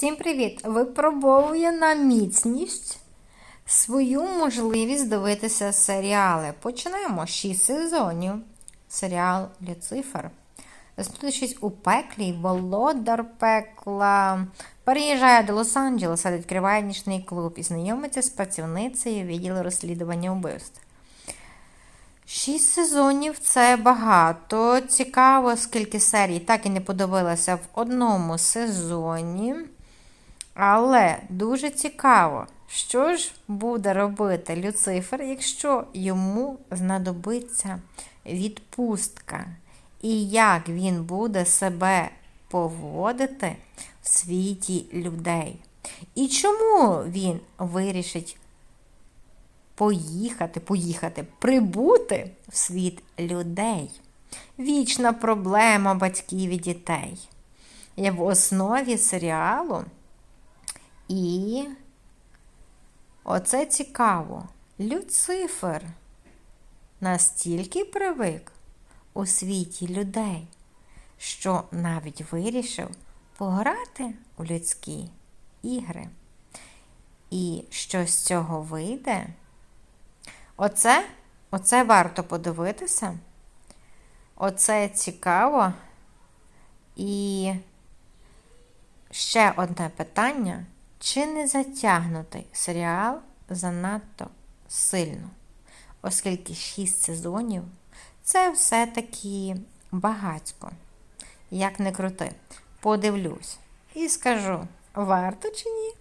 Всім привіт! Випробовує на міцність свою можливість дивитися серіали. Починаємо 6 сезонів. Серіал Люцифер. Знаходячись у пеклі, володар пекла переїжджає до Лос-Анджелеса, відкриває нічний клуб і знайомиться з працівницею відділу розслідування вбивств. Шість сезонів це багато. Цікаво, скільки серій так і не подивилася в одному сезоні. Але дуже цікаво, що ж буде робити Люцифер, якщо йому знадобиться відпустка, і як він буде себе поводити в світі людей. І чому він вирішить поїхати, поїхати, прибути в світ людей. Вічна проблема батьків і дітей. Є в основі серіалу. І оце цікаво. Люцифер настільки привик у світі людей, що навіть вирішив пограти у людські ігри. І що з цього вийде? Оце, оце варто подивитися. Оце цікаво. І ще одне питання: чи не затягнутий серіал занадто сильно? Оскільки 6 сезонів це все-таки багатько. Як не крути, подивлюсь і скажу, варто чи ні?